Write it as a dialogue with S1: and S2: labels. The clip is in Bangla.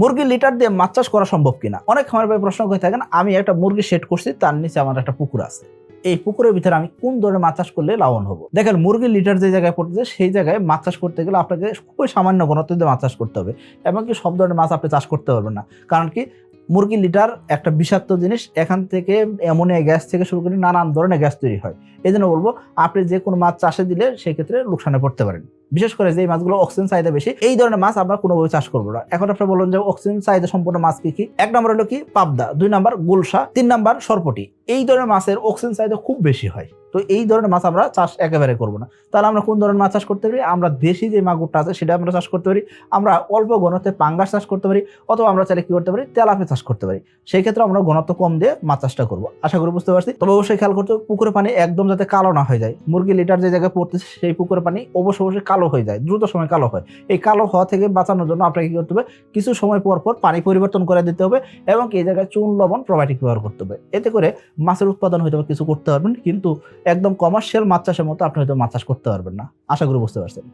S1: মুরগির লিটার দিয়ে মাছ চাষ করা সম্ভব কিনা? অনেক খামার ভাই প্রশ্ন করে থাকেন, আমি একটা মুরগি সেট করছি, তার নিচে আমার একটা পুকুর আছে। এই পুকুরের ভিতরে আমি কোন ধরনের মাছ চাষ করলে লাভবান হব? দেখেন মুরগির লিটার যে জায়গায় পড়তেছে, সেই জায়গায় মাছ চাষ করতে গেলে আপনাকে খুবই সামান্য ঘনত্ব দিয়ে মাছ চাষ করতে হবে। এমনকি সব ধরনের মাছ আপনি চাষ করতে পারবেন না। কারণ কি মুরগির লিটার একটা বিষাক্ত জিনিস, এখান থেকে অ্যামোনিয়া গ্যাস থেকে শুরু করে নানান ধরনের গ্যাস তৈরি হয়। এই জন্য বলব, আপনি যে কোনো মাছ চাষে দিলে সেক্ষেত্রে লোকসানে পড়তে পারেন। বিশেষ করে যে মাছগুলো অক্সিজেন চাহিদা বেশি, এই ধরনের মাছ আমরা কোনোভাবে চাষ করব না। এখন আপনি বলুন যে অক্সিজেন চাহিদা সম্পূর্ণ মাছ কি কি? এক নম্বর হলো কি? পাবদা, দুই নম্বর গুলশা, তিন নম্বর সরপটি। এই ধরনের মাছের অক্সিজেন চাহিদা খুব বেশি হয়। তো এই ধরনের মাছ আমরা চাষ একেবারে করব না। তাহলে আমরা কোন ধরনের মাছ চাষ করতে পারি? আমরা দেশি যে মাগুরটা আছে, সেটা আমরা চাষ করতে পারি। আমরা অল্প ঘনত্বে পাঙ্গাস চাষ করতে পারি, অথবা আমরা চাইলে কি করতে পারি? তেলাপে চাষ করতে পারি। সেই ক্ষেত্রে আমরা ঘনত্ব কম দিয়ে মাছ চাষটা করব। আশা করি বুঝতে পারছি? তবে অবশ্যই খেয়াল করতে পুকুরের পানি একদম যাতে কালো না হয়ে যায়। মুরগি লিটার যে জায়গায় পড়তেছে, সেই পুকুরের পানি অবশ্যই অবশ্যই কালো হয়ে যায়, দ্রুত সময় কালো হয়। এই কালো হওয়া থেকে বাঁচানোর জন্য আপনাকে কী করতে হবে? কিছু সময় পর পর পানি পরিবর্তন করে দিতে হবে এবং এই জায়গায় চুন, লবণ প্রোবায়োটিক ব্যবহার করতে হবে। এতে করে মাছের উৎপাদন হয়তো কিছু করতে পারবেন, কিন্তু একদম কমার্শিয়াল মাছ চাষের মতো আপনি হয়তো মাছ চাষ করতে পারবেন না। আশা করি বুঝতে পারছেন।